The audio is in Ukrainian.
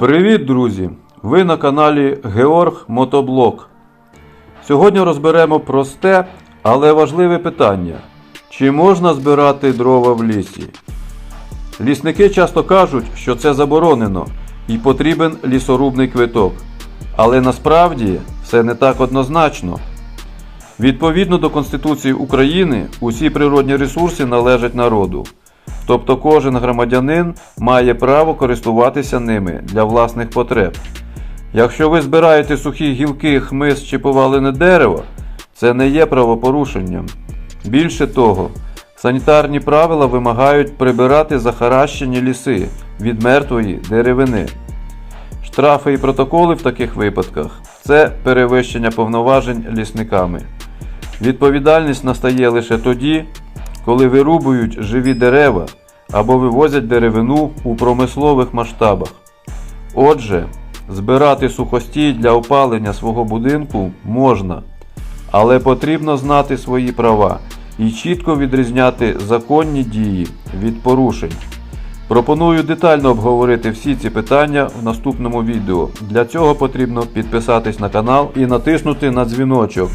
Привіт, друзі! Ви на каналі Георг Мотоблок. Сьогодні розберемо просте, але важливе питання: чи можна збирати дрова в лісі? Лісники часто кажуть, що це заборонено і потрібен лісорубний квиток. Але насправді все не так однозначно. Відповідно до Конституції України, усі природні ресурси належать народу. Тобто кожен громадянин має право користуватися ними для власних потреб. Якщо ви збираєте сухі гілки, хмиз чи повалене дерево, це не є правопорушенням. Більше того, санітарні правила вимагають прибирати захаращені ліси від мертвої деревини. Штрафи і протоколи в таких випадках це перевищення повноважень лісниками. Відповідальність настає лише тоді, коли вирубують живі дерева або вивозять деревину у промислових масштабах. Отже, збирати сухостій для опалення свого будинку можна, але потрібно знати свої права і чітко відрізняти законні дії від порушень. Пропоную детально обговорити всі ці питання в наступному відео. Для цього потрібно підписатись на канал і натиснути на дзвіночок.